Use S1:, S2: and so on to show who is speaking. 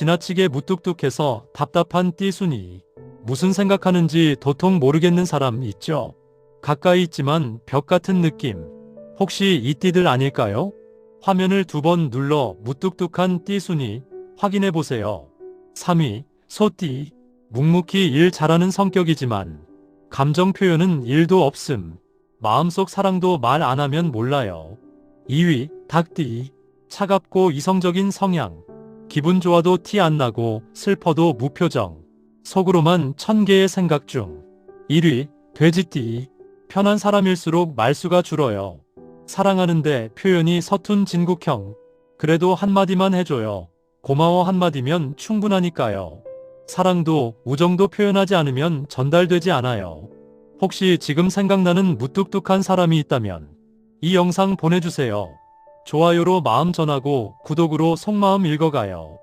S1: 지나치게 무뚝뚝해서 답답한 띠순이. 무슨 생각하는지 도통 모르겠는 사람 있죠? 가까이 있지만 벽 같은 느낌. 혹시 이 띠들 아닐까요? 화면을 두 번 눌러 무뚝뚝한 띠순이 확인해 보세요. 3위, 소띠. 묵묵히 일 잘하는 성격이지만 감정 표현은 일도 없음. 마음속 사랑도 말 안 하면 몰라요. 2위, 닭띠. 차갑고 이성적인 성향. 기분 좋아도 티 안 나고 슬퍼도 무표정. 속으로만 천 개의 생각 중. 1위, 돼지띠. 편한 사람일수록 말수가 줄어요. 사랑하는데 표현이 서툰 진국형. 그래도 한마디만 해줘요. 고마워 한마디면 충분하니까요. 사랑도 우정도 표현하지 않으면 전달되지 않아요. 혹시 지금 생각나는 무뚝뚝한 사람이 있다면 이 영상 보내주세요. 좋아요로 마음 전하고 구독으로 속마음 읽어가요.